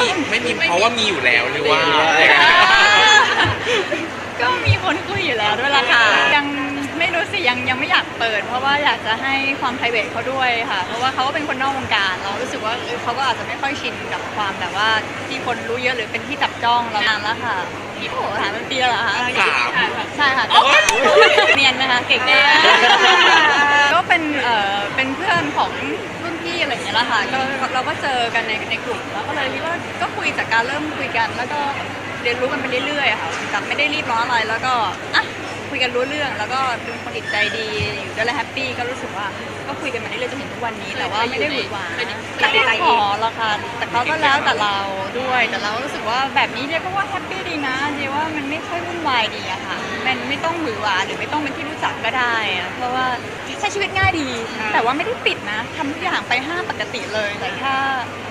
มีไม่มีเพราะว่ามีอยู่แล้วหรือว่าก็มีคนคุยอยู่แล้วด้วยล่ะค่ะยังไม่รู้สิยังยังไม่อยากเปิด เพราะว่าอยากจะให้ความ p r i v a t เขาด้วยค่ะ เพราะว่าเขาก็เป็นคนนอกวงการ เรารู้สึกว่าเออเขาก็อาจจะไม่ค่อยชินกับความแบบว่าที่คนรู้เยอะหรือเป็นที่จับจ้องเรานานแล้วค่ะพี่โอ้ถามเป็นปีแล้วเหรอคะสามใช่ค่ะก็เนียนนะคะเก่งมากก็เป็นเอ่อเป็นเพื่อนของ แหละค่ะก็เราก็เจอกันในในกลุ่มแล้วก็เลยคิดว่าก็คุยจากการเริ่มคุยกัน แล้วก็เรียนรู้กันไปเรื่อยๆอะค่ะแต่ไม่ได้รีบร้อนอะไรแล้วก็อะคุยกันรู้เรื่อง แล้วก็เป็นคนจิตใจดีอยู่ด้วยแล้วแฮปปี้ก็รู้สึกว่าก็คุยกันมาเรื่อยๆจนถึงทุกวันนี้แต่ว่าไม่ได้หวือหวาไม่ได้ขอหรอกค่ะแต่เขาก็แล้วแต่เราด้วยแต่เรารู้สึกว่าแบบนี้เนี่ยก็ว่าแฮปปี้ดีนะเดียว่ามันไม่ค่อยวุ่นวายดีอะค่ะมันไม่ต้องหวือหวาหรือไม่ต้องเป็นที่รู้จักก็ได้อะเพราะว่าใช้ชีวิตง่ายดี แต่ว่าไม่ได้ปิดนะทำทุกอย่างไปห้างปกติเลยแต่แค่